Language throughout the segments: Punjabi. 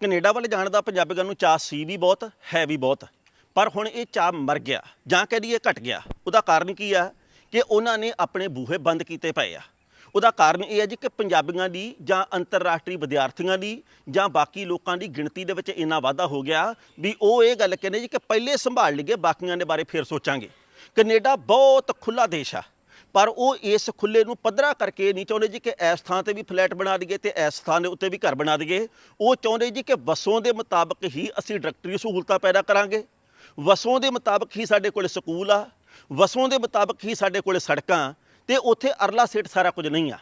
ਕੈਨੇਡਾ ਵੱਲ ਜਾਣ ਦਾ ਪੰਜਾਬੀਆਂ ਨੂੰ ਚਾਹ ਸੀ ਵੀ ਬਹੁਤ, ਹੈ ਵੀ ਬਹੁਤ। ਪਰ ਹੁਣ ਇਹ ਚਾਹ ਮਰ ਗਿਆ, ਜਾਂ ਕਹਿ ਦਈਏ ਘਟ ਗਿਆ। ਉਹਦਾ ਕਾਰਨ ਕੀ ਆ? ਕਿ ਉਹਨਾਂ ਨੇ ਆਪਣੇ ਬੂਹੇ ਬੰਦ ਕੀਤੇ ਪਏ ਆ। ਉਹਦਾ ਕਾਰਨ ਇਹ ਹੈ ਜੀ ਕਿ ਪੰਜਾਬੀਆਂ ਦੀ ਜਾਂ ਅੰਤਰਰਾਸ਼ਟਰੀ ਵਿਦਿਆਰਥੀਆਂ ਦੀ ਜਾਂ ਬਾਕੀ ਲੋਕਾਂ ਦੀ ਗਿਣਤੀ ਦੇ ਵਿੱਚ ਇੰਨਾ ਵਾਧਾ ਹੋ ਗਿਆ ਵੀ ਉਹ ਇਹ ਗੱਲ ਕਹਿੰਦੇ ਜੀ ਕਿ ਪਹਿਲੇ ਸੰਭਾਲ ਲਈਏ, ਬਾਕੀਆਂ ਦੇ ਬਾਰੇ ਫਿਰ ਸੋਚਾਂਗੇ। ਕੈਨੇਡਾ ਬਹੁਤ ਖੁੱਲਾ ਦੇਸ਼ ਆ। ਪਰ ਉਹ ਇਸ ਖੁੱਲੇ ਨੂੰ ਪੱਧਰਾ ਕਰਕੇ ਨਹੀਂ ਚਾਹੁੰਦੇ ਜੀ ਕਿ ਇਸ ਥਾਂ ਤੇ ਵੀ ਫਲੈਟ ਬਣਾ ਦਈਏ ਤੇ ਇਸ ਥਾਂ ਦੇ ਉੱਤੇ ਵੀ ਘਰ ਬਣਾ ਦਈਏ। ਉਹ ਚਾਹੁੰਦੇ ਜੀ ਕਿ ਵਸੋਂ ਦੇ ਮੁਤਾਬਕ ਹੀ ਅਸੀਂ ਡਾਇਰੈਕਟਰੀ ਸਹੂਲਤਾਂ ਪੈਦਾ ਕਰਾਂਗੇ। ਵਸੋਂ ਦੇ ਮੁਤਾਬਕ ਹੀ ਸਾਡੇ ਕੋਲ ਸਕੂਲ ਆ ਵਸੋਂ ਦੇ ਮੁਤਾਬਕ ਹੀ ਸਾਡੇ ਕੋਲ ਸੜਕਾਂ, ਤੇ ਉੱਥੇ ਅਰਲਾ ਸੇਟ ਸਾਰਾ ਕੁਝ ਨਹੀਂ ਆ।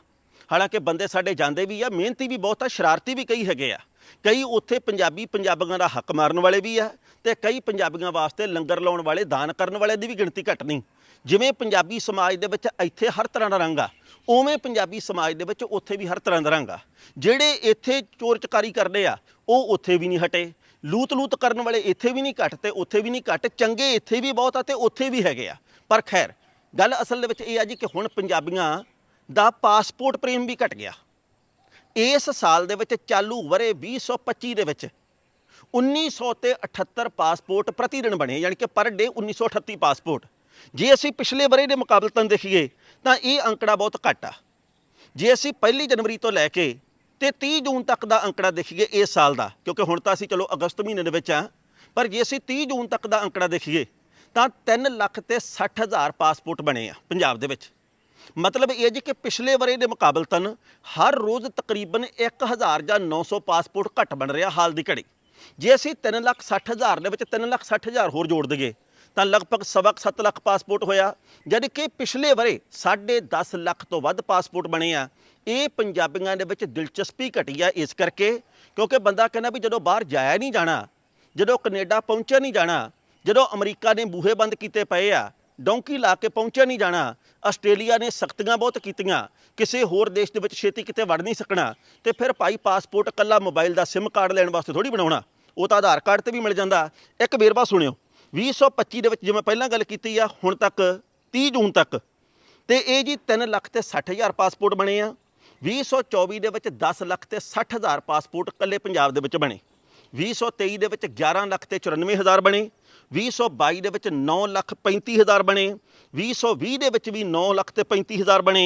ਹਾਲਾਂਕਿ ਬੰਦੇ ਸਾਡੇ ਜਾਂਦੇ ਵੀ ਆ, ਮਿਹਨਤੀ ਵੀ ਬਹੁਤ ਆ, ਸ਼ਰਾਰਤੀ ਵੀ ਕਈ ਹੈਗੇ ਆ। ਕਈ ਉੱਥੇ ਪੰਜਾਬੀ ਪੰਜਾਬੀਆਂ ਦਾ ਹੱਕ ਮਾਰਨ ਵਾਲੇ ਵੀ ਆ ਤੇ ਕਈ ਪੰਜਾਬੀਆਂ ਵਾਸਤੇ ਲੰਗਰ ਲਾਉਣ ਵਾਲੇ, ਦਾਨ ਕਰਨ ਵਾਲੇ ਦੀ ਵੀ ਗਿਣਤੀ ਘੱਟ ਨਹੀਂ। ਜਿਵੇਂ ਪੰਜਾਬੀ ਸਮਾਜ ਦੇ ਵਿੱਚ ਇੱਥੇ ਹਰ ਤਰ੍ਹਾਂ ਦਾ ਰੰਗ ਆ, ਉਵੇਂ ਪੰਜਾਬੀ ਸਮਾਜ ਦੇ ਵਿੱਚ ਉੱਥੇ ਵੀ ਹਰ ਤਰ੍ਹਾਂ ਦਾ ਰੰਗ ਆ। ਜਿਹੜੇ ਇੱਥੇ ਚੋਰ ਚਕਾਰੀ ਕਰਦੇ ਆ, ਉਹ ਉੱਥੇ ਵੀ ਨਹੀਂ ਹਟੇ। ਲੂਤ ਲੂਤ ਕਰਨ ਵਾਲੇ ਇੱਥੇ ਵੀ ਨਹੀਂ ਘੱਟ ਤੇ ਉੱਥੇ ਵੀ ਨਹੀਂ ਘੱਟ, ਚੰਗੇ ਇੱਥੇ ਵੀ ਬਹੁਤ ਆ ਤੇ ਉੱਥੇ ਵੀ ਹੈਗੇ ਆ। ਪਰ ਖੈਰ, ਗੱਲ ਅਸਲ ਦੇ ਵਿੱਚ ਇਹ ਆ ਜੀ ਕਿ ਹੁਣ ਪੰਜਾਬੀਆਂ ਦਾ ਪਾਸਪੋਰਟ ਪ੍ਰੇਮ ਵੀ ਘਟ ਗਿਆ। ਇਸ ਸਾਲ ਦੇ ਵਿੱਚ ਚਾਲੂ ਵਰੇ 2025 ਦੇ ਵਿੱਚ 1900 ਤੇ 78 ਪਾਸਪੋਰਟ ਪ੍ਰਤੀ ਦਿਨ ਬਣੇ, ਯਾਨੀ ਕਿ ਪਰ ਡੇ 1938 ਪਾਸਪੋਰਟ। ਜੇ ਅਸੀਂ ਪਿਛਲੇ ਵਰੇ ਦੇ ਮੁਕਾਬਲਤਨ ਦੇਖੀਏ, ਤਾਂ ਇਹ ਅੰਕੜਾ ਬਹੁਤ ਘੱਟ ਆ। ਜੇ ਅਸੀਂ ਪਹਿਲੀ ਜਨਵਰੀ ਤੋਂ ਲੈ ਕੇ ਤੇ 30 ਜੂਨ ਤੱਕ ਦਾ ਅੰਕੜਾ ਦੇਖੀਏ ਇਸ ਸਾਲ ਦਾ, ਕਿਉਂਕਿ ਹੁਣ ਤਾਂ ਅਸੀਂ ਚਲੋ ਅਗਸਤ ਮਹੀਨੇ ਦੇ ਵਿੱਚ ਆ, ਪਰ ਜੇ ਅਸੀਂ 30 ਜੂਨ ਤੱਕ ਦਾ ਅੰਕੜਾ ਦੇਖੀਏ, ਤਾਂ 3 ਲੱਖ ਤੇ 60 ਹਜ਼ਾਰ ਪਾਸਪੋਰਟ ਬਣੇ ਆ ਪੰਜਾਬ ਦੇ ਵਿੱਚ। ਮਤਲਬ ਇਹ ਜੀ ਕਿ ਪਿਛਲੇ ਵਰੇ ਦੇ ਮੁਕਾਬਲਤਨ ਹਰ ਰੋਜ਼ ਤਕਰੀਬਨ 1000 ਜਾਂ 900 ਪਾਸਪੋਰਟ ਘੱਟ ਬਣ ਰਿਹਾ ਹਾਲ ਦੀ ਘੜੀ। ਜੇ ਅਸੀਂ 3 ਲੱਖ 60 ਹਜ਼ਾਰ ਦੇ ਵਿੱਚ 3 ਲੱਖ 60 ਹਜ਼ਾਰ ਹੋਰ ਜੋੜ ਦਈਏ, ਤਾਂ ਲਗਭਗ ਸਵਾ ਕੁ ਸੱਤ ਲੱਖ ਪਾਸਪੋਰਟ ਹੋਇਆ। ਜਦ ਕਿ ਪਿਛਲੇ ਵਰੇ 10.5 ਲੱਖ ਤੋਂ ਵੱਧ ਪਾਸਪੋਰਟ ਬਣੇ ਆ। ਇਹ ਪੰਜਾਬੀਆਂ ਦੇ ਵਿੱਚ ਦਿਲਚਸਪੀ ਘਟੀ ਆ ਇਸ ਕਰਕੇ, ਕਿਉਂਕਿ ਬੰਦਾ ਕਹਿੰਦਾ ਵੀ ਜਦੋਂ ਬਾਹਰ ਜਾਇਆ ਨਹੀਂ ਜਾਣਾ, ਜਦੋਂ ਕੈਨੇਡਾ ਪਹੁੰਚਿਆ ਨਹੀਂ ਜਾਣਾ, ਜਦੋਂ ਅਮਰੀਕਾ ਨੇ ਬੂਹੇ ਬੰਦ ਕੀਤੇ ਪਏ ਆ ਡੌਂਕੀ ਲਾ ਕੇ ਪਹੁੰਚਿਆ ਨਹੀਂ ਜਾਣਾ। ਆਸਟ੍ਰੇਲੀਆ ਨੇ ਸਖਤੀਆਂ ਬਹੁਤ ਕੀਤੀਆਂ। ਕਿਸੇ ਹੋਰ ਦੇਸ਼ ਦੇ ਵਿੱਚ ਛੇਤੀ ਕਿਤੇ ਵੜ ਨਹੀਂ ਸਕਣਾ। ਤੇ ਫਿਰ ਭਾਈ ਪਾਸਪੋਰਟ ਇਕੱਲਾ ਮੋਬਾਈਲ ਦਾ SIM ਕਾਰਡ ਲੈਣ ਵਾਸਤੇ ਥੋੜੀ ਬਣਾਉਣਾ। ਉਹ ਤਾਂ ਆਧਾਰ ਕਾਰਡ ਤੇ ਵੀ ਮਿਲ ਜਾਂਦਾ। ਇੱਕ ਵੇਰਵਾ ਸੁਣਿਓ। 2025 ਦੇ ਵਿੱਚ ਜਿਵੇਂ ਪਹਿਲਾਂ ਗੱਲ ਕੀਤੀ ਆ, ਹੁਣ ਤੱਕ 30 ਜੂਨ ਤੱਕ। ਤੇ ਇਹ ਜੀ 3 ਲੱਖ ਤੇ 60 ਹਜ਼ਾਰ ਪਾਸਪੋਰਟ ਬਣੇ ਆ। 2024 ਦੇ ਵਿੱਚ 10 ਲੱਖ ਤੇ 60 ਹਜ਼ਾਰ ਪਾਸਪੋਰਟ ਇਕੱਲੇ ਪੰਜਾਬ ਦੇ ਵਿੱਚ ਬਣੇ। 2023 ਦੇ ਵਿੱਚ 11 ਲੱਖ ਤੇ 94 ਹਜ਼ਾਰ ਬਣੇ 2022 ਦੇ ਵਿੱਚ 9 ਲੱਖ 35 ਹਜ਼ਾਰ ਬਣੇ 2020 ਦੇ ਵਿੱਚ ਵੀ 9 ਲੱਖ ਤੇ 35 ਹਜ਼ਾਰ ਬਣੇ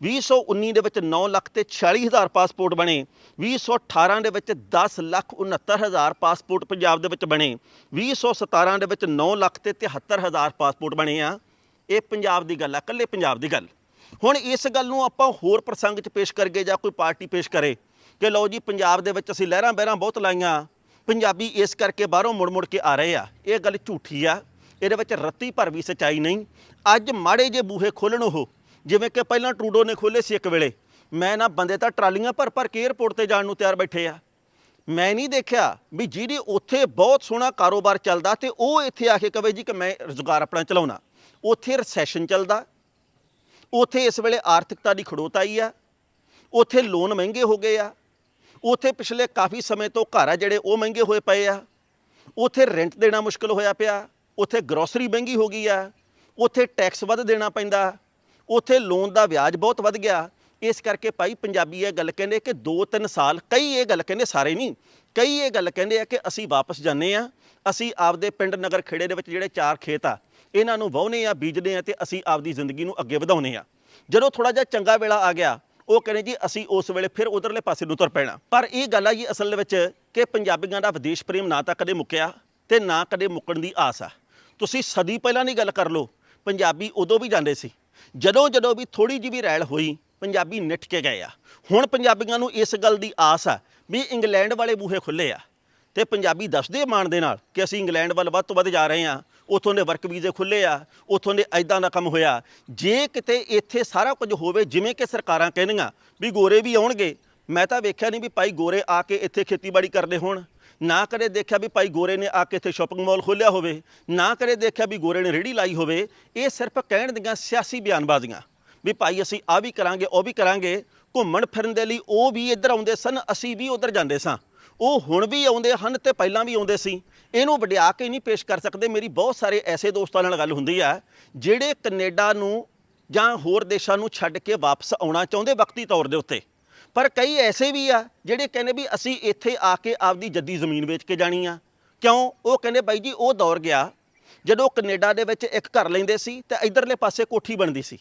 2019 ਦੇ ਵਿੱਚ 9 ਲੱਖ ਤੇ 46 ਹਜ਼ਾਰ ਪਾਸਪੋਰਟ ਬਣੇ 2018 ਦੇ ਵਿੱਚ 10 ਲੱਖ 69 ਹਜ਼ਾਰ ਪਾਸਪੋਰਟ ਪੰਜਾਬ ਦੇ ਵਿੱਚ ਬਣੇ 2017 ਦੇ ਵਿੱਚ 9 ਲੱਖ ਤੇ 73 ਹਜ਼ਾਰ ਪਾਸਪੋਰਟ ਬਣੇ ਆ। ਇਹ ਪੰਜਾਬ ਦੀ ਗੱਲ ਆ, ਇਕੱਲੇ ਪੰਜਾਬ ਦੀ ਗੱਲ। ਹੁਣ ਇਸ ਗੱਲ ਨੂੰ ਆਪਾਂ ਹੋਰ ਪ੍ਰਸੰਗ 'ਚ ਪੇਸ਼ ਕਰਗੇ ਜਾਂ ਕੋਈ ਪਾਰਟੀ ਪੇਸ਼ ਕਰੇ ਕਿ ਲਓ ਜੀ ਪੰਜਾਬ ਦੇ ਵਿੱਚ ਅਸੀਂ ਲਹਿਰਾਂ ਬਹਿਰਾਂ ਬਹੁਤ ਲਾਈਆਂ। ਪੰਜਾਬੀ ਇਸ ਕਰਕੇ ਬਾਹਰੋਂ ਮੁੜ ਮੁੜ ਕੇ ਆ ਰਹੇ ਆ। ਇਹ ਗੱਲ ਝੂਠੀ ਆ। ਇਹਦੇ ਵਿੱਚ ਰੱਤੀ ਭਰ ਵੀ ਸਚਾਈ ਨਹੀਂ। ਅੱਜ ਮਾੜੇ ਜੇ ਬੂਹੇ ਖੋਲਣ ਉਹ, ਜਿਵੇਂ ਕਿ ਪਹਿਲਾਂ ਟਰੂਡੋ ਨੇ ਖੋਲੇ ਸੀ ਇੱਕ ਵੇਲੇ। ਮੈਂ ਨਾ ਬੰਦੇ ਤਾਂ ਟਰਾਲੀਆਂ ਭਰ ਭਰ ਕੇ 에ਅਰਪੋਰਟ ਤੇ ਜਾਣ ਨੂੰ ਤਿਆਰ ਬੈਠੇ ਆ। ਮੈਂ ਨਹੀਂ ਦੇਖਿਆ ਵੀ ਜਿਹਦੀ ਉੱਥੇ ਬਹੁਤ ਸੋਹਣਾ ਕਾਰੋਬਾਰ ਚੱਲਦਾ ਤੇ ਉਹ ਇੱਥੇ ਆ ਕੇ ਕਵੇ ਜੀ ਕਿ ਮੈਂ ਰੁਜ਼ਗਾਰ ਆਪਣਾ ਚਲਾਉਣਾ। ਉੱਥੇ ਰੈਸੈਸ਼ਨ ਚੱਲਦਾ। ਉੱਥੇ ਇਸ ਵੇਲੇ ਆਰਥਿਕਤਾ ਦੀ ਖੜੋਤ ਆਈ ਆ। ਉੱਥੇ ਲੋਨ ਮਹਿੰਗੇ ਹੋ ਗਏ ਆ। ਉੱਥੇ ਪਿਛਲੇ ਕਾਫੀ ਸਮੇਂ ਤੋਂ ਘਰ ਆ ਜਿਹੜੇ ਉਹ ਮਹਿੰਗੇ ਹੋਏ ਪਏ ਆ। ਉੱਥੇ ਰੈਂਟ ਦੇਣਾ ਮੁਸ਼ਕਲ ਹੋਇਆ ਪਿਆ। ਉੱਥੇ ਗਰੋਸਰੀ ਮਹਿੰਗੀ ਹੋ ਗਈ ਆ। ਉੱਥੇ ਟੈਕਸ ਵੱਧ ਦੇਣਾ ਪੈਂਦਾ। ਉੱਥੇ ਲੋਨ ਦਾ ਵਿਆਜ ਬਹੁਤ ਵੱਧ ਗਿਆ। ਇਸ ਕਰਕੇ ਭਾਈ ਪੰਜਾਬੀ ਇਹ ਗੱਲ ਕਹਿੰਦੇ ਕਿ 2-3 ਸਾਲ, ਕਈ ਇਹ ਗੱਲ ਕਹਿੰਦੇ ਸਾਰੇ ਨਹੀਂ, ਕਈ ਇਹ ਗੱਲ ਕਹਿੰਦੇ ਆ ਕਿ ਅਸੀਂ ਵਾਪਸ ਜਾਂਦੇ ਆ। ਅਸੀਂ ਆਪਦੇ ਪਿੰਡ ਨਗਰ ਖੇੜੇ ਦੇ ਵਿੱਚ ਜਿਹੜੇ ਚਾਰ ਖੇਤ ਆ, ਇਹਨਾਂ ਨੂੰ ਵਾਹੁੰਦੇ ਆ, ਬੀਜਦੇ ਆ ਤੇ ਅਸੀਂ ਆਪਦੀ ਜ਼ਿੰਦਗੀ ਨੂੰ ਅੱਗੇ ਵਧਾਉਨੇ ਆ। ਜਦੋਂ ਥੋੜਾ ਜਿਹਾ ਚੰਗਾ ਵੇਲਾ ਆ ਗਿਆ ਉਹ ਕਹਿੰਦੇ ਜੀ, ਅਸੀਂ ਉਸ ਵੇਲੇ ਫਿਰ ਉਧਰਲੇ ਪਾਸੇ ਨੂੰ ਤੁਰ ਪੈਣਾ। ਪਰ ਇਹ ਗੱਲ ਆ ਜੀ ਅਸਲ ਦੇ ਵਿੱਚ ਕਿ ਪੰਜਾਬੀਆਂ ਦਾ ਵਿਦੇਸ਼ ਪ੍ਰੇਮ ਨਾ ਤਾਂ ਕਦੇ ਮੁੱਕਿਆ ਤੇ ਨਾ ਕਦੇ ਮੁੱਕਣ ਦੀ ਆਸ ਆ। ਤੁਸੀਂ ਸਦੀ ਪਹਿਲਾਂ ਦੀ ਗੱਲ ਕਰ ਲਓ, ਪੰਜਾਬੀ ਉਦੋਂ ਵੀ ਜਾਂਦੇ ਸੀ, ਜਦੋਂ ਜਦੋਂ ਵੀ ਥੋੜੀ ਜਿਹੀ ਵੀ ਰੈਲ ਹੋਈ, ਪੰਜਾਬੀ ਨਿੱਠ ਕੇ ਗਏ ਆ। ਹੁਣ ਪੰਜਾਬੀਆਂ ਨੂੰ ਇਸ ਗੱਲ ਦੀ ਆਸ ਆ ਵੀ ਇੰਗਲੈਂਡ ਵਾਲੇ ਬੂਹੇ ਖੁੱਲੇ ਆ ਤੇ ਪੰਜਾਬੀ ਦੱਸਦੇ ਮਾਣ ਦੇ ਨਾਲ ਕਿ ਅਸੀਂ ਇੰਗਲੈਂਡ ਵੱਲ ਵੱਧ ਤੋਂ ਵੱਧ ਜਾ ਰਹੇ ਹਾਂ ਉਥੋਂ ਦੇ ਵਰਕ ਵੀਜ਼ੇ ਖੁੱਲੇ ਆ, ਉਥੋਂ ਦੇ ਐਦਾਂ ਦਾ ਕੰਮ ਹੋਇਆ। ਜੇ ਕਿਤੇ ਇੱਥੇ ਸਾਰਾ ਕੁਝ ਹੋਵੇ, ਜਿਵੇਂ ਕਿ ਸਰਕਾਰਾਂ ਕਹਿੰਦੀਆਂ ਵੀ ਗੋਰੇ ਵੀ ਆਉਣਗੇ, ਮੈਂ ਤਾਂ ਵੇਖਿਆ ਨਹੀਂ ਵੀ ਭਾਈ ਗੋਰੇ ਆ ਕੇ ਇੱਥੇ ਖੇਤੀਬਾੜੀ ਕਰਦੇ ਹੋਣ। ਨਾ ਕਦੇ ਦੇਖਿਆ ਵੀ ਭਾਈ ਗੋਰੇ ਨੇ ਆ ਕੇ ਇੱਥੇ ਸ਼ਾਪਿੰਗ ਮਾਲ ਖੋਲ੍ਹਿਆ ਹੋਵੇ। ਨਾ ਕਦੇ ਦੇਖਿਆ ਵੀ ਗੋਰੇ ਨੇ ਰੇੜੀ ਲਾਈ ਹੋਵੇ। ਇਹ ਸਿਰਫ ਕਹਿਣ ਦੀਆਂ ਸਿਆਸੀ ਬਿਆਨਬਾਜ਼ੀਆਂ ਵੀ ਭਾਈ ਅਸੀਂ ਆ ਵੀ ਕਰਾਂਗੇ, ਉਹ ਵੀ ਕਰਾਂਗੇ। ਘੁੰਮਣ ਫਿਰਨ ਦੇ ਲਈ ਉਹ ਵੀ ਇੱਧਰ ਆਉਂਦੇ ਸਨ, ਅਸੀਂ ਵੀ ਉੱਧਰ ਜਾਂਦੇ ਸਾਂ। ਉਹ ਹੁਣ ਵੀ ਆਉਂਦੇ ਹਨ ਤੇ ਪਹਿਲਾਂ ਵੀ ਆਉਂਦੇ ਸੀ। ਇਹਨੂੰ ਵਡਿਆ ਕੇ ਨਹੀਂ ਪੇਸ਼ ਕਰ ਸਕਦੇ। ਮੇਰੀ ਬਹੁਤ ਸਾਰੇ ਐਸੇ ਦੋਸਤਾਂ ਨਾਲ ਗੱਲ ਹੁੰਦੀ ਆ, ਜਿਹੜੇ ਕੈਨੇਡਾ ਨੂੰ ਜਾਂ ਹੋਰ ਦੇਸ਼ਾਂ ਨੂੰ ਛੱਡ ਕੇ ਵਾਪਸ ਆਉਣਾ ਚਾਹੁੰਦੇ ਵਕਤੀ ਤੌਰ ਦੇ ਉੱਤੇ। ਪਰ ਕਈ ਐਸੇ ਵੀ ਆ, ਜਿਹੜੇ ਕਹਿੰਦੇ ਵੀ ਅਸੀਂ ਇੱਥੇ ਆ ਕੇ ਆਪਦੀ ਜੱਦੀ ਜ਼ਮੀਨ ਵੇਚ ਕੇ ਜਾਣੀ ਆ। ਕਿਉਂ? ਉਹ ਕਹਿੰਦੇ ਬਾਈ ਜੀ, ਉਹ ਦੌਰ ਗਿਆ, ਜਦੋਂ ਕੈਨੇਡਾ ਦੇ ਵਿੱਚ ਇੱਕ ਘਰ ਲੈਂਦੇ ਸੀ ਤੇ ਇਧਰਲੇ ਪਾਸੇ ਕੋਠੀ ਬਣਦੀ ਸੀ।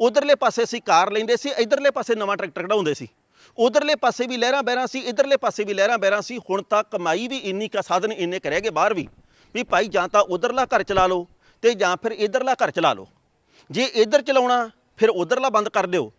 ਉਧਰਲੇ ਪਾਸੇ ਅਸੀਂ ਕਾਰ ਲੈਂਦੇ ਸੀ, ਇਧਰਲੇ ਪਾਸੇ ਨਵਾਂ ਟਰੈਕਟਰ ਕਢਾਉਂਦੇ ਸੀ। ਉਧਰਲੇ ਪਾਸੇ ਵੀ ਲਹਿਰਾਂ ਬਹਿਰਾਂ ਸੀ, ਇਧਰਲੇ ਪਾਸੇ ਵੀ ਲਹਿਰਾਂ ਬਹਿਰਾਂ ਸੀ, ਹੁਣ ਤਾਂ ਕਮਾਈ ਵੀ ਇੰਨੀ ਕਾ ਸਾਧਨ ਇੰਨੇ ਕਰੇਗੇ ਬਾਹਰ ਵੀ ਵੀ ਭਾਈ ਜਾਂ ਤਾਂ ਉਧਰਲਾ ਘਰ ਚਲਾ ਲਓ ਤੇ ਜਾਂ ਫਿਰ ਇਧਰਲਾ ਘਰ ਚਲਾ ਲਓ। ਜੇ ਇਧਰ ਚਲਾਉਣਾ, ਫਿਰ ਉਧਰਲਾ ਬੰਦ ਕਰ ਦਿਓ।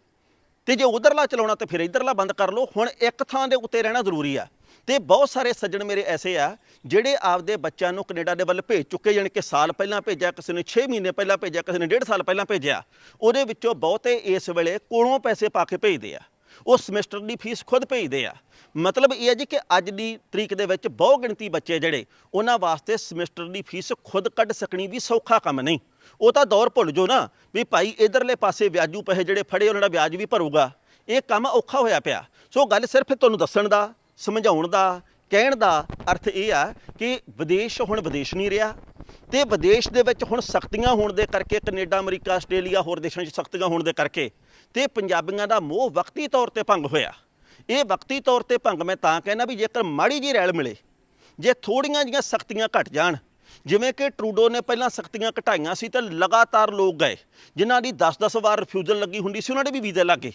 ਤੇ ਜੇ ਉਧਰਲਾ ਚਲਾਉਣਾ, ਤੇ ਫਿਰ ਇਧਰਲਾ ਬੰਦ ਕਰ ਲਓ। ਹੁਣ ਇੱਕ ਥਾਂ ਦੇ ਉੱਤੇ ਰਹਿਣਾ ਜ਼ਰੂਰੀ ਆ। ਤੇ ਬਹੁਤ ਸਾਰੇ ਸੱਜਣ ਮੇਰੇ ਐਸੇ ਆ, ਜਿਹੜੇ ਆਪਦੇ ਬੱਚਿਆਂ ਨੂੰ ਕੈਨੇਡਾ ਦੇ ਵੱਲ ਭੇਜ ਚੁੱਕੇ, ਜਾਣੀ ਕਿ ਸਾਲ ਪਹਿਲਾਂ ਭੇਜਿਆ, ਕਿਸੇ ਨੇ 6 ਮਹੀਨੇ ਪਹਿਲਾਂ ਭੇਜਿਆ, ਕਿਸੇ ਨੇ 1.5 ਸਾਲ ਪਹਿਲਾਂ ਭੇਜਿਆ, ਉਹਦੇ ਵਿੱਚੋਂ ਬਹੁਤੇ ਇਸ ਵੇਲੇ ਕੋਲੋਂ ਪੈਸੇ ਪਾ ਕੇ ਭੇਜਦੇ ਆ। ਉਹ ਸਮੈਸਟਰ ਦੀ ਫੀਸ ਖੁਦ ਭੇਜਦੇ ਆ। ਮਤਲਬ ਇਹ ਹੈ ਜੀ ਕਿ ਅੱਜ ਦੀ ਤਰੀਕ ਦੇ ਵਿੱਚ ਬਹੁ ਗਿਣਤੀ ਬੱਚੇ ਜਿਹੜੇ, ਉਹਨਾਂ ਵਾਸਤੇ ਸਮੈਸਟਰ ਦੀ ਫੀਸ ਖੁਦ ਕੱਢ ਸਕਣੀ ਵੀ ਸੌਖਾ ਕੰਮ ਨਹੀਂ। ਉਹ ਤਾਂ ਦੌਰ ਭੁੱਲ ਜੋ ਨਾ ਵੀ ਭਾਈ ਇਧਰਲੇ ਪਾਸੇ ਵਿਆਜੂ ਪੈਸੇ ਜਿਹੜੇ ਫੜੇ, ਉਹਨਾਂ ਦਾ ਵਿਆਜ ਵੀ ਭਰੂਗਾ। ਇਹ ਕੰਮ ਔਖਾ ਹੋਇਆ ਪਿਆ। ਸੋ ਗੱਲ ਸਿਰਫ ਤੁਹਾਨੂੰ ਦੱਸਣ ਦਾ, ਸਮਝਾਉਣ ਦਾ, ਕਹਿਣ ਦਾ ਅਰਥ ਇਹ ਆ ਕਿ ਵਿਦੇਸ਼ ਹੁਣ ਵਿਦੇਸ਼ ਨਹੀਂ ਰਿਹਾ। ਤੇ ਵਿਦੇਸ਼ ਦੇ ਵਿੱਚ ਹੁਣ ਸਖਤੀਆਂ ਹੋਣ ਦੇ ਕਰਕੇ ਕੈਨੇਡਾ, ਅਮਰੀਕਾ, ਆਸਟ੍ਰੇਲੀਆ ਹੋਰ ਦੇਸ਼ਾਂ 'ਚ ਸਖਤੀਆਂ ਹੋਣ ਦੇ ਕਰਕੇ ਤੇ ਪੰਜਾਬੀਆਂ ਦਾ ਮੋਹ ਵਕਤੀ ਤੌਰ ਤੇ ਭੰਗ ਹੋਇਆ। ਇਹ ਵਕਤੀ ਤੌਰ ਤੇ ਭੰਗ ਮੈਂ ਤਾਂ ਕਹਿੰਦਾ ਵੀ ਜੇਕਰ ਮਾੜੀ ਜੀ ਰੈਲ ਮਿਲੇ, ਜੇ ਥੋੜੀਆਂ ਜੀਆਂ ਸਖਤੀਆਂ ਘਟ ਜਾਣ, ਜਿਵੇਂ ਕਿ ਟਰੂਡੋ ਨੇ ਪਹਿਲਾਂ ਸਖਤੀਆਂ ਘਟਾਈਆਂ ਸੀ ਤੇ ਲਗਾਤਾਰ ਲੋਕ ਗਏ, ਜਿਨ੍ਹਾਂ ਦੀ 10-10 ਵਾਰ ਰਿਫਿਊਜ਼ਲ ਲੱਗੀ ਹੁੰਦੀ ਸੀ, ਉਹਨਾਂ ਦੇ ਵੀ ਵੀਜ਼ੇ ਲੱਗੇ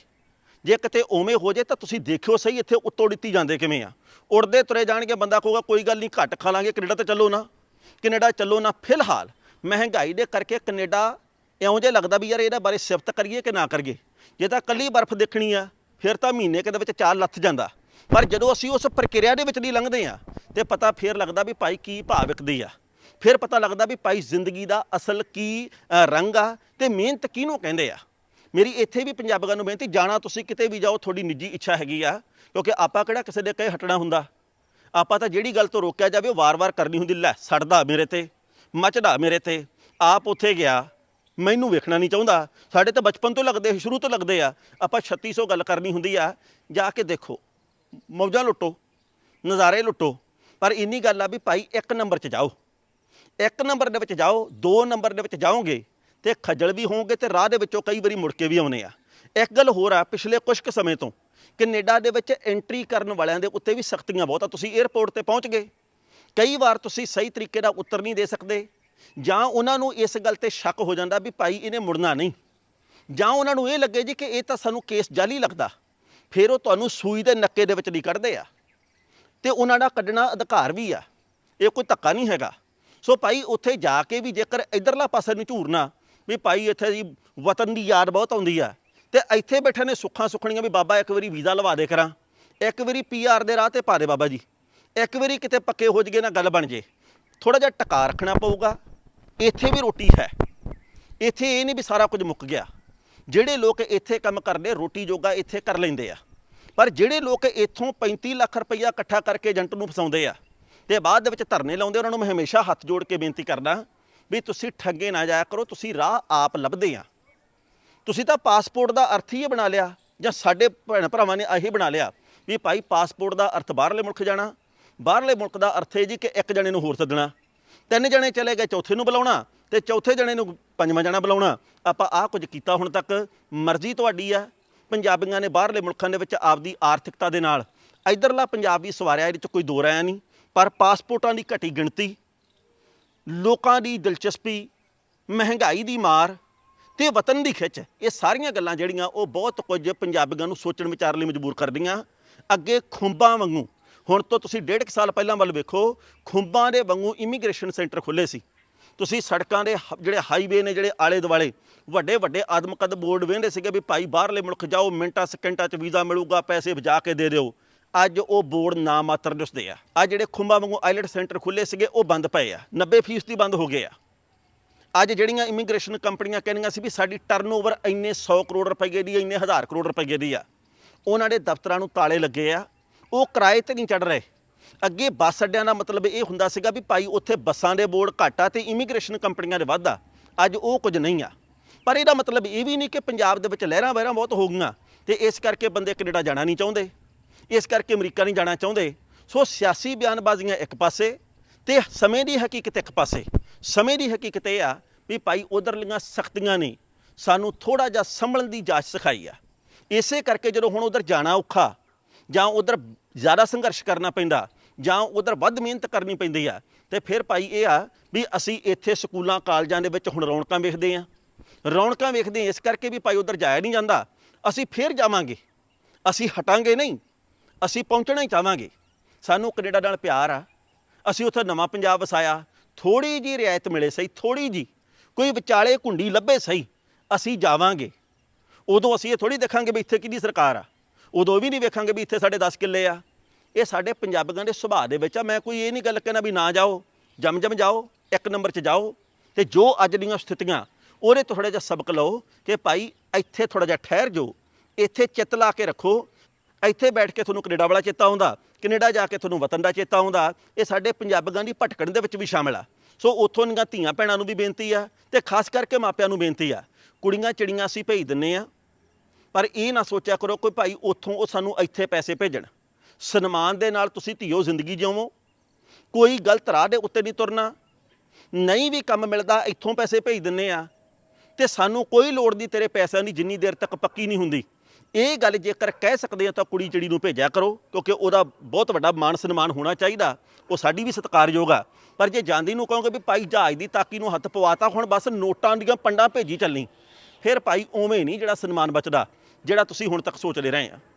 ਜੇ ਕਿਤੇ ਉਵੇਂ ਹੋ ਜੇ ਤਾਂ ਤੁਸੀਂ ਦੇਖਿਓ ਸਹੀ ਇੱਥੇ ਉੱਤੋਂ ਡਿੱਤੀ ਜਾਂਦੇ ਕਿਵੇਂ ਆ। ਉੜਦੇ ਤੁਰੇ ਜਾਣਗੇ, ਬੰਦਾ ਕਹੂਗਾ, ਕੋਈ ਗੱਲ ਨਹੀਂ, ਘੱਟ ਖਾ ਲਾਂਗੇ, ਕੈਨੇਡਾ ਤੇ ਚੱਲੋ ਨਾ। ਕੈਨੇਡਾ ਚੱਲੋ ਨਾ ਫਿਲਹਾਲ। ਮਹਿੰਗਾਈ ਦੇ ਕਰਕੇ ਕੈਨੇਡਾ ਇਉਂ ਜੇ ਲੱਗਦਾ ਵੀ ਯਾਰ ਇਹਦੇ ਬਾਰੇ ਸਿਫਤ ਕਰੀਏ ਕਿ ਨਾ ਕਰੀਏ। ਜੇ ਤਾਂ ਕੱਲੀ ਬਰਫ਼ ਦੇਖਣੀ ਆ, ਫਿਰ ਤਾਂ ਮਹੀਨੇ ਕੁ ਵਿੱਚ ਚਾਰ ਲੱਥ ਜਾਂਦਾ। ਪਰ ਜਦੋਂ ਅਸੀਂ ਉਸ ਪ੍ਰਕਿਰਿਆ ਦੇ ਵਿੱਚ ਨਹੀਂ ਲੰਘਦੇ ਆ, ਤੇ ਪਤਾ ਫਿਰ ਲੱਗਦਾ ਵੀ ਭਾਈ ਕੀ ਭਾਅ ਵਿਕਦੀ ਆ। ਫਿਰ ਪਤਾ ਲੱਗਦਾ ਵੀ ਭਾਈ ਜ਼ਿੰਦਗੀ ਦਾ ਅਸਲ ਕੀ ਰੰਗ ਆ ਤੇ ਮਿਹਨਤ ਕਿਹਨੂੰ ਕਹਿੰਦੇ ਆ। ਮੇਰੀ ਇੱਥੇ ਵੀ ਪੰਜਾਬੀਆਂ ਨੂੰ ਬੇਨਤੀ, ਜਾਣਾ ਤੁਸੀਂ ਕਿਤੇ ਵੀ ਜਾਓ, ਤੁਹਾਡੀ ਨਿੱਜੀ ਇੱਛਾ ਹੈਗੀ ਆ, ਕਿਉਂਕਿ ਆਪਾਂ ਕਿਹੜਾ ਕਿਸੇ ਦੇ ਕਹੇ ਹਟਣਾ ਹੁੰਦਾ। ਆਪਾਂ ਤਾਂ ਜਿਹੜੀ ਗੱਲ ਤੋਂ ਰੋਕਿਆ ਜਾਵੇ ਉਹ ਵਾਰ-ਵਾਰ ਕਰਨੀ ਹੁੰਦੀ, ਲੈ ਸੜਦਾ ਮੇਰੇ ਤੇ, ਮਚਦਾ ਮੇਰੇ ਤੇ। ਆਪ ਉੱਥੇ ਗਿਆ, ਮੈਨੂੰ ਵੇਖਣਾ ਨਹੀਂ ਚਾਹੁੰਦਾ। ਸਾਡੇ ਤਾਂ ਬਚਪਨ ਤੋਂ ਲੱਗਦੇ, ਸ਼ੁਰੂ ਤੋਂ ਲੱਗਦੇ ਆ। ਆਪਾਂ 3600 ਗੱਲ ਕਰਨੀ ਹੁੰਦੀ ਆ, ਜਾ ਕੇ ਦੇਖੋ। ਮੌਜਾਂ ਲੁੱਟੋ, ਨਜ਼ਾਰੇ ਲੁੱਟੋ। ਪਰ ਇੰਨੀ ਗੱਲ ਆ ਵੀ ਭਾਈ ਇੱਕ ਨੰਬਰ 'ਚ ਜਾਓ। ਇੱਕ ਨੰਬਰ ਦੇ ਵਿੱਚ ਜਾਓ, ਦੋ ਨੰਬਰ ਦੇ ਵਿੱਚ ਜਾਓਗੇ, ਤੇ ਖੱਜਲ ਵੀ ਹੋਵੋਗੇ ਤੇ ਰਾਹ ਦੇ ਵਿੱਚੋਂ ਕਈ ਵਾਰੀ ਮੁੜ ਕੇ ਵੀ ਆਉਨੇ ਆ। ਇੱਕ ਗੱਲ ਹੋਰ ਆ, ਪਿਛਲੇ ਕੁਝ ਕੁ ਸਮੇਂ ਤੋਂ ਕੈਨੇਡਾ ਦੇ ਵਿੱਚ ਐਂਟਰੀ ਕਰਨ ਵਾਲਿਆਂ ਦੇ ਉੱਤੇ ਵੀ ਸਖਤੀਆਂ ਬਹੁਤ ਆ। ਤੁਸੀਂ 에ਅਰਪੋਰਟ ਤੇ ਪਹੁੰਚ ਗਏ। ਕਈ ਵਾਰ ਤੁਸੀਂ ਸਹੀ ਤਰੀਕੇ ਦਾ ਉੱਤਰ ਨਹੀਂ ਦੇ ਸਕਦੇ। ਜਾਂ ਉਹਨਾਂ ਨੂੰ ਇਸ ਗੱਲ ਤੇ ਸ਼ੱਕ ਹੋ ਜਾਂਦਾ ਵੀ ਭਾਈ ਇਹਨੇ ਮੁੜਨਾ ਨਹੀਂ। ਜਾਂ ਉਹਨਾਂ ਨੂੰ ਇਹ ਲੱਗੇ ਜੀ ਕਿ ਇਹ ਤਾਂ ਸਾਨੂੰ ਕੇਸ ਜਾਲੀ ਲੱਗਦਾ। ਫਿਰ ਉਹ ਤੁਹਾਨੂੰ ਸੂਈ ਦੇ ਨੱਕੇ ਦੇ ਵਿੱਚ ਨਹੀਂ ਕੱਢਦੇ ਆ। ਤੇ ਉਹਨਾਂ ਦਾ ਕੱਢਣਾ ਅਧਿਕਾਰ ਵੀ ਆ। ਇਹ ਕੋਈ ਧੱਕਾ ਨਹੀਂ ਹੈਗਾ। ਸੋ ਭਾਈ ਉੱਥੇ ਜਾ ਕੇ ਵੀ ਜੇਕਰ ਇਧਰਲਾ ਪਾਸੇ ਨੂੰ ਝੂਰਨਾ, ਵੀ ਭਾਈ ਇੱਥੇ ਜੀ ਵਤਨ ਦੀ ਯਾਦ ਬਹੁਤ ਆਉਂਦੀ ਆ। ਤੇ ਇੱਥੇ ਬੈਠੇ ਨੇ ਸੁੱਖਾਂ ਸੁਖਣੀਆਂ ਵੀ ਬਾਬਾ ਇੱਕ ਵਾਰੀ ਵੀਜ਼ਾ ਲਵਾ ਦੇ ਕਰਾਂ। ਇੱਕ ਵਾਰੀ ਪੀਆਰ ਦੇ ਰਾਹ ਤੇ ਪਾ ਦੇ ਬਾਬਾ ਜੀ। ਇੱਕ ਵਾਰੀ ਕਿਤੇ ਪੱਕੇ ਹੋ ਜਗੇ ਨਾ ਗੱਲ ਬਣ ਜੇ। ਥੋੜਾ ਜਿਹਾ ਟਕਾ ਰੱਖਣਾ ਪਊਗਾ। ਇੱਥੇ ਵੀ ਰੋਟੀ ਹੈ। ਇੱਥੇ ਇਹ ਨਹੀਂ ਵੀ ਸਾਰਾ ਕੁਝ ਮੁੱਕ ਗਿਆ। ਜਿਹੜੇ ਲੋਕ ਇੱਥੇ ਕੰਮ ਕਰਦੇ, ਰੋਟੀ ਜੋਗਾ ਇੱਥੇ ਕਰ ਲੈਂਦੇ ਆ। ਪਰ ਜਿਹੜੇ ਲੋਕ ਇੱਥੋਂ 35 ਲੱਖ ਰੁਪਈਆ ਇਕੱਠਾ ਕਰਕੇ ਏਜੰਟ ਨੂੰ ਫਸਾਉਂਦੇ ਆ, ਤੇ ਬਾਅਦ ਦੇ ਵਿੱਚ ਧਰਨੇ ਲਾਉਂਦੇ ਉਹਨਾਂ ਨੂੰ ਮੈਂ ਹਮੇਸ਼ਾ ਹੱਥ ਜੋੜ ਕੇ ਬੇਨਤੀ ਕਰਦਾ ਵੀ ਤੁਸੀਂ ਠੱਗੇ ਨਾ ਜਾਇਆ ਕਰੋ, ਤੁਸੀਂ ਰਾਹ ਆਪ ਲੱਭਦੇ ਆ। ਤੁਸੀਂ ਤਾਂ ਪਾਸਪੋਰਟ ਦਾ ਅਰਥ ਹੀ ਇਹ ਬਣਾ ਲਿਆ, ਜਾਂ ਸਾਡੇ ਭੈਣ ਭਰਾਵਾਂ ਨੇ ਇਹੀ ਬਣਾ ਲਿਆ ਵੀ ਭਾਈ ਪਾਸਪੋਰਟ ਦਾ ਅਰਥ ਬਾਹਰਲੇ ਮੁਲਕ ਜਾਣਾ, ਬਾਹਰਲੇ ਮੁਲਕ ਦਾ ਅਰਥ ਹੈ ਜੀ ਕਿ ਇੱਕ ਜਣੇ ਨੂੰ ਹੋਰ ਸੱਦਣਾ, ਤਿੰਨ ਜਣੇ ਚਲੇ ਗਏ ਚੌਥੇ ਨੂੰ ਬੁਲਾਉਣਾ ਤੇ ਚੌਥੇ ਜਣੇ ਨੂੰ ਪੰਜਵਾਂ ਜਣਾ ਬੁਲਾਉਣਾ, ਆਪਾਂ ਆਹ ਕੁਝ ਕੀਤਾ ਹੁਣ ਤੱਕ, ਮਰਜ਼ੀ ਤੁਹਾਡੀ ਆ, ਪੰਜਾਬੀਆਂ ਨੇ ਬਾਹਰਲੇ ਮੁਲਕਾਂ ਦੇ ਵਿੱਚ ਆਪਦੀ ਆਰਥਿਕਤਾ ਦੇ ਨਾਲ, ਇਧਰਲਾ ਪੰਜਾਬ ਵੀ ਸਵਾਰਿਆ, ਇਹਦੇ 'ਚ ਕੋਈ ਦੋ ਰਾਇਆ ਨਹੀਂ, ਪਰ ਪਾਸਪੋਰਟਾਂ ਦੀ ਘਟੀ ਗਿਣਤੀ, ਲੋਕਾਂ ਦੀ ਦਿਲਚਸਪੀ, ਮਹਿੰਗਾਈ ਦੀ ਮਾਰ ਤੇ ਵਤਨ ਦੀ ਖਿੱਚ। ਇਹ ਸਾਰੀਆਂ ਗੱਲਾਂ ਜਿਹੜੀਆਂ ਉਹ ਬਹੁਤ ਕੁਝ ਪੰਜਾਬੀਆਂ ਨੂੰ ਸੋਚਣ ਵਿਚਾਰਨ ਲਈ ਮਜਬੂਰ ਕਰਦੀਆਂ। ਅੱਗੇ ਖੁੰਬਾਂ ਵਾਂਗੂ। ਹੁਣ ਤੋਂ ਤੁਸੀਂ ਡੇਢ ਕੁ ਸਾਲ ਪਹਿਲਾਂ ਵੱਲ ਵੇਖੋ, ਖੁੰਬਾਂ ਦੇ ਵਾਂਗੂ ਇਮੀਗ੍ਰੇਸ਼ਨ ਸੈਂਟਰ ਖੁੱਲੇ ਸੀ। ਤੁਸੀਂ ਸੜਕਾਂ ਦੇ ਹ- ਜਿਹੜੇ ਹਾਈਵੇ ਨੇ, ਜਿਹੜੇ ਆਲੇ ਦੁਆਲੇ, ਵੱਡੇ ਵੱਡੇ ਆਦਮਕਦ ਬੋਰਡ ਵੇਂਦੇ ਸੀਗੇ ਵੀ ਭਾਈ ਬਾਹਰਲੇ ਮੁਲਕ ਜਾਓ, ਮਿੰਟਾਂ, ਸਕਿੰਟਾਂ 'ਚ ਵੀਜ਼ਾ ਮਿਲੂਗਾ, ਪੈਸੇ ਬਚਾ ਕੇ ਦੇ ਦਿਓ। ਅੱਜ ਉਹ ਬੋਰਡ ਨਾ ਮਾਤਰ ਦਿਸਦੇ ਆ। ਆ ਜਿਹੜੇ ਖੁੰਬਾਂ ਵਾਂਗੂ ਆਈਲੈਟ ਸੈਂਟਰ ਖੁੱਲੇ ਸੀਗੇ, ਉਹ ਬੰਦ ਪਏ ਆ। 90% ਬੰਦ ਹੋ ਗਏ ਆ। ਅੱਜ ਜਿਹੜੀਆਂ ਇਮੀਗ੍ਰੇਸ਼ਨ ਕੰਪਨੀਆਂ ਕਹਿੰਦੀਆਂ ਸੀ ਵੀ ਸਾਡੀ ਟਰਨਓਵਰ ਇੰਨੇ 100 ਕਰੋੜ ਰੁਪਏ ਦੀ ਇੰਨੇ ਹਜ਼ਾਰ ਕਰੋੜ ਰੁਪਏ ਦੀ ਆ, ਉਹਨਾਂ ਦੇ ਦਫ਼ਤਰਾਂ ਨੂੰ ਤਾਲੇ ਲੱਗੇ ਆ, ਉਹ ਕਿਰਾਏ ਤੇ ਨਹੀਂ ਚੜ ਰਹੇ। ਅੱਗੇ ਬੱਸ ਅੱਡਿਆਂ ਦਾ ਮਤਲਬ ਇਹ ਹੁੰਦਾ ਸੀਗਾ ਵੀ ਭਾਈ ਉੱਥੇ ਬੱਸਾਂ ਦੇ ਬੋਰਡ ਘੱਟ ਆ ਤੇ ਇਮੀਗ੍ਰੇਸ਼ਨ ਕੰਪਨੀਆਂ ਦੇ ਵੱਧ ਆ, ਅੱਜ ਉਹ ਕੁਝ ਨਹੀਂ ਆ। ਪਰ ਇਹਦਾ ਮਤਲਬ ਇਹ ਵੀ ਨਹੀਂ ਕਿ ਪੰਜਾਬ ਦੇ ਵਿੱਚ ਲਹਿਰਾਂ ਵਹਿਰਾਂ ਬਹੁਤ ਹੋ ਗਈਆਂ ਤੇ ਇਸ ਕਰਕੇ ਬੰਦੇ ਕੈਨੇਡਾ ਜਾਣਾ ਨਹੀਂ ਚਾਹੁੰਦੇ, ਇਸ ਕਰਕੇ ਅਮਰੀਕਾ ਨਹੀਂ ਜਾਣਾ ਚਾਹੁੰਦੇ। ਸੋ ਸਿਆਸੀ ਬਿਆਨਬਾਜ਼ੀਆਂ ਇੱਕ ਪਾਸੇ ਤੇ ਸਮੇਂ ਦੀ ਹਕੀਕਤ ਇੱਕ ਪਾਸੇ। ਸਮੇਂ ਦੀ ਹਕੀਕਤ ਇਹ ਆ ਵੀ ਭਾਈ ਉਧਰਲੀਆਂ ਸਖਤੀਆਂ ਨੇ ਸਾਨੂੰ ਥੋੜਾ ਜਿਹਾ ਸੰਭਲਣ ਦੀ ਜਾਚ ਸਿਖਾਈ ਆ। ਇਸੇ ਕਰਕੇ ਜਦੋਂ ਹੁਣ ਉਧਰ ਜਾਣਾ ਔਖਾ, ਜਾਂ ਉਧਰ ਜ਼ਿਆਦਾ ਸੰਘਰਸ਼ ਕਰਨਾ ਪੈਂਦਾ, ਜਾਂ ਉਧਰ ਵੱਧ ਮਿਹਨਤ ਕਰਨੀ ਪੈਂਦੀ ਆ, ਤੇ ਫਿਰ ਭਾਈ ਇਹ ਆ ਵੀ ਅਸੀਂ ਇੱਥੇ ਸਕੂਲਾਂ, ਕਾਲਜਾਂ ਦੇ ਵਿੱਚ ਹੁਣ ਰੌਣਕਾਂ ਵੇਖਦੇ ਆ। ਰੌਣਕਾਂ ਵੇਖਦੇ ਹਾਂ ਇਸ ਕਰਕੇ ਵੀ ਭਾਈ ਉਧਰ ਜਾਇਆ ਨਹੀਂ ਜਾਂਦਾ। ਅਸੀਂ ਫਿਰ ਜਾਵਾਂਗੇ। ਅਸੀਂ ਹਟਾਂਗੇ ਨਹੀਂ। ਅਸੀਂ ਪਹੁੰਚਣਾ ਹੀ ਚਾਹਾਂਗੇ। ਸਾਨੂੰ ਕੈਨੇਡਾ ਨਾਲ ਪਿਆਰ ਆ। ਅਸੀਂ ਉੱਥੇ ਨਵਾਂ ਪੰਜਾਬ ਵਸਾਇਆ। ਥੋੜੀ ਜੀ ਰਿਆਇਤ ਮਿਲੇ ਸਹੀ ਥੋੜੀ ਜੀ ਕੋਈ ਵਿਚਾਲੇ ਘੁੰਡੀ ਲੱਭੇ ਸਹੀ, ਅਸੀਂ ਜਾਵਾਂਗੇ। ਉਦੋਂ ਅਸੀਂ ਇਹ ਥੋੜੀ ਦੇਖਾਂਗੇ ਵੀ ਇੱਥੇ ਕਿਹਦੀ ਸਰਕਾਰ ਆ। ਉਦੋਂ ਵੀ ਨਹੀਂ ਵੇਖਾਂਗੇ ਵੀ ਇੱਥੇ ਸਾਡੇ 10 ਕਿੱਲੇ ਆ। ਇਹ ਸਾਡੇ ਪੰਜਾਬੀਆਂ ਦੇ ਸੁਭਾਅ ਦੇ ਵਿੱਚ ਆ। ਮੈਂ ਕੋਈ ਇਹ ਨਹੀਂ ਗੱਲ ਕਹਿਣਾ ਵੀ ਨਾ ਜਾਓ ਜਮ ਜਮ ਜਾਓ, ਇੱਕ ਨੰਬਰ 'ਚ ਜਾਓ। ਤੇ ਜੋ ਅੱਜ ਦੀਆਂ ਸਥਿਤੀਆਂ, ਉਹਦੇ ਤੋਂ ਥੋੜਾ ਜਿਹਾ ਸਬਕ ਲਓ ਕਿ ਭਾਈ ਇੱਥੇ ਥੋੜਾ ਜਿਹਾ ਠਹਿਰ ਜਾਓ। ਇੱਥੇ ਚਿੱਤ ਲਾ ਕੇ ਰੱਖੋ। ਇੱਥੇ ਬੈਠ ਕੇ ਤੁਹਾਨੂੰ ਕੈਨੇਡਾ ਵਾਲਾ ਚੇਤਾ ਆਉਂਦਾ, ਕੈਨੇਡਾ ਜਾ ਕੇ ਤੁਹਾਨੂੰ ਵਤਨ ਦਾ ਚੇਤਾ ਆਉਂਦਾ। ਇਹ ਸਾਡੇ ਪੰਜਾਬੀਆਂ ਦੀ ਭਟਕਣ ਦੇ ਵਿੱਚ ਵੀ ਸ਼ਾਮਿਲ ਆ। ਸੋ ਉੱਥੋਂ ਦੀਆਂ ਧੀਆਂ ਭੈਣਾਂ ਨੂੰ ਵੀ ਬੇਨਤੀ ਆ ਤੇ ਖਾਸ ਕਰਕੇ ਮਾਪਿਆਂ ਨੂੰ ਬੇਨਤੀ ਆ, ਕੁੜੀਆਂ ਚਿੜੀਆਂ ਅਸੀਂ ਭੇਜ ਦਿੰਨੇ ਆ, ਪਰ ਇਹ ਨਾ ਸੋਚਿਆ ਕਰੋ ਕੋਈ ਭਾਈ ਉੱਥੋਂ ਉਹ ਸਾਨੂੰ ਇੱਥੇ ਪੈਸੇ ਭੇਜਣ। ਸਨਮਾਨ ਦੇ ਨਾਲ ਤੁਸੀਂ ਧੀਓ ਜ਼ਿੰਦਗੀ ਜਿਉਵੋ ਕੋਈ ਗਲਤ ਰਾਹ ਦੇ ਉੱਤੇ ਨਹੀਂ ਤੁਰਨਾ, ਨਹੀਂ ਵੀ ਕੰਮ ਮਿਲਦਾ ਇੱਥੋਂ ਪੈਸੇ ਭੇਜ ਦਿੰਨੇ ਆ, ਤੇ ਸਾਨੂੰ ਕੋਈ ਲੋੜ ਨਹੀਂ ਤੇਰੇ ਪੈਸਿਆਂ ਦੀ ਜਿੰਨੀ ਦੇਰ ਤੱਕ ਪੱਕੀ ਨਹੀਂ ਹੁੰਦੀ। ਇਹ ਗੱਲ ਜੇਕਰ ਕਹਿ ਸਕਦੇ ਆ ਤਾਂ ਕੁੜੀ ਚਿੜੀ ਨੂੰ ਭੇਜਿਆ ਕਰੋ, ਕਿਉਂਕਿ ਉਹਦਾ ਬਹੁਤ ਵੱਡਾ ਮਾਣ ਸਨਮਾਨ ਹੋਣਾ ਚਾਹੀਦਾ। ਉਹ ਸਾਡੀ ਵੀ ਸਤਿਕਾਰਯੋਗ ਆ। ਪਰ ਜੇ ਜਾਂਦੀ ਨੂੰ ਕਹੋਗੇ ਵੀ ਭਾਈ ਜਹਾਜ਼ ਦੀ ਤਾਕੀ ਨੂੰ ਹੱਥ ਪਵਾਤਾ, ਹੁਣ ਬਸ ਨੋਟਾਂ ਦੀਆਂ ਪੰਡਾਂ ਭੇਜੀ ਚੱਲਣੀ। ਫਿਰ ਭਾਈ ਉਵੇਂ ਨਹੀਂ ਜਿਹੜਾ ਸਨਮਾਨ ਬਚਦਾ, ਜਿਹੜਾ ਤੁਸੀਂ ਹੁਣ ਤੱਕ ਸੋਚਦੇ ਰਹੇ ਆ।